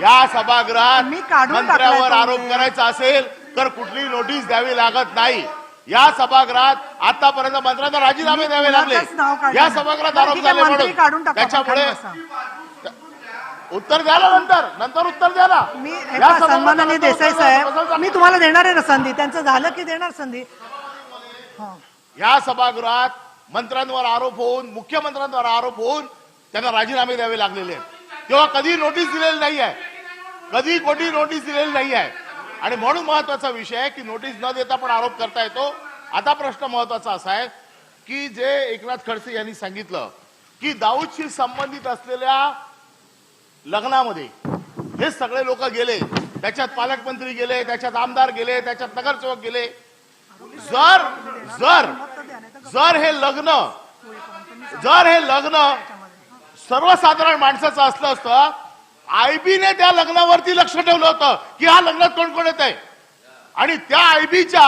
या सभागृहात मंत्र्यावर आरोप. करायचा असेल तर कुठली नोटीस द्यावी लागत नाही या सभागृहात आतापर्यंत मंत्र्यांना राजीनामे द्यावे लागले. या सभागृहात आरोप झाले म्हणून त्याच्यामुळे. उत्तर द्या ना नंतर नंतर उत्तर द्या ना मी सन्मानाने नंतर देसाई. साहेब मी तुम्हाला देणार आहे ना संधी त्यांचं झालं की देणार संधी. या सभागृहात मंत्र्यांवर आरोप होऊन मुख्यमंत्र्यांवर आरोप होऊन त्यांना राजीनामे द्यावे लागलेले आहेत किंवा कधी नोटीस दिलेली नाही आहे. कधी कोणी नोटीस दिलेली नाही आहे. आणि म्हणून महत्त्वाचा विषय आहे की नोटीस न देता पण आरोप करता येतो. आता प्रश्न महत्त्वाचा असा आहे की जे एकनाथ खडसे यांनी सांगितलं की दाऊदशी संबंधित असलेल्या लग्नामध्ये हे सगळे लोक गेले त्याच्यात पालकमंत्री गेले त्याच्यात आमदार गेले त्याच्यात नगरसेवक गेले. जर जर जर हे लग्न जर हे लग्न सर्वसाधारण माणसाचं असलं असतं आयबीने त्या लग्नावरती लक्ष ठेवलं होतं की हा लग्नात कोण कोण येत आहे आणि त्या आयबीच्या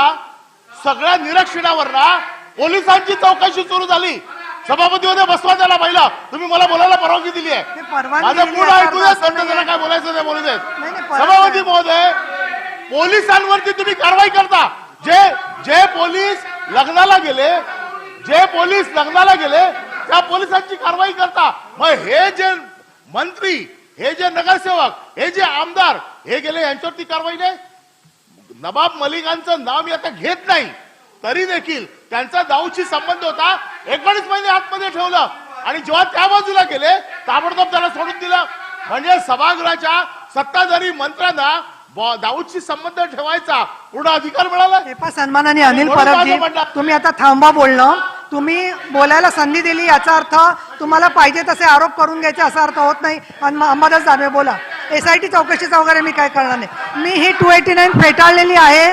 सगळ्या निरीक्षणावर ना पोलिसांची चौकशी सुरू झाली. सभापती मध्ये बसवा त्याला पहिला तुम्ही मला बोलायला परवानगी दिली आहे. माझं पूर्ण ऐकू काय बोलायचं ते बोलू देत. सभापती. महोदय पोलिसांवरती तुम्ही कारवाई करता. जे जे पोलीस लग्नाला गेले जे पोलीस लग्नाला गेले त्या पोलिसांची कारवाई करता. मग हे जे मंत्री हे जे नगरसेवक हे जे आमदार हे गेले यांच्यावरती कारवाई नाही? नवाब मलिकांचं नाव मी आता घेत नाही. तरी देखील त्यांचा दाऊदशी संबंध होता. एकोणीस महिने आतमध्ये ठेवलं. आणि जेव्हा त्या बाजूला गेले ताबडतोब त्याला सोडून दिलं. म्हणजे सभागृहाच्या सत्ताधारी मंत्र्यांना दाऊदशी संबंध ठेवायचा पूर्ण अधिकार मिळाला. सन्मानाने अनिल म्हणणं- तुम्ही आता थांबा बोलणं. तुम्ही बोलायला संधी दिली याचा अर्थ तुम्हाला पाहिजे तसे आरोप करून घ्यायचे असा अर्थ होत नाही. आणि अंबादास दानवे बोला. एसआयटी चौकशीचा वगैरे मी काय करणार नाही. मी ही टू एटी नाईन फेटाळलेली आहे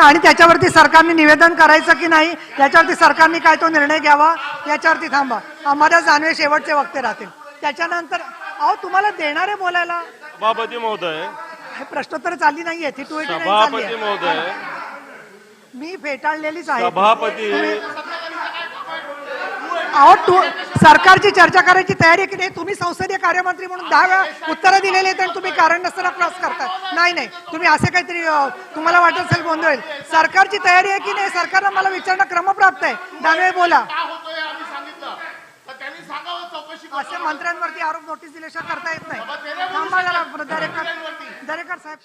आणि त्याच्यावरती सरकारने निवेदन करायचं की नाही याच्यावरती सरकारने काय तो निर्णय घ्यावा याच्यावरती थांबा. अंबादास दानवे शेवटचे वक्ते राहतील. त्याच्यानंतर अहो तुम्हाला देणार आहे बोलायला? सभापती महोदय. हे प्रश्नोत्तर चालली नाहीये. ती टू एटी नाईन सभापती. महोदय. मी फेटाळलेलीच आहे. सभापती अहो तू सरकारची चर्चा करायची तयारी की नाही? तुम्ही संसदीय कार्यमंत्री म्हणून दहा वेळा उत्तरं दिलेली आहेत आणि तुम्ही कारण नसताना क्रॉस करताय. नाही नाही. तुम्ही असे काहीतरी तुम्हाला वाटत असेल गोंधळ सरकारची तयारी आहे की नाही? सरकारनं मला विचारणं क्रमप्राप्त आहे. दानवे बोला. असे मंत्र्यांवरती आरोप नोटीस दिल्याशिवाय करता येत नाही. दरेकर साहेब.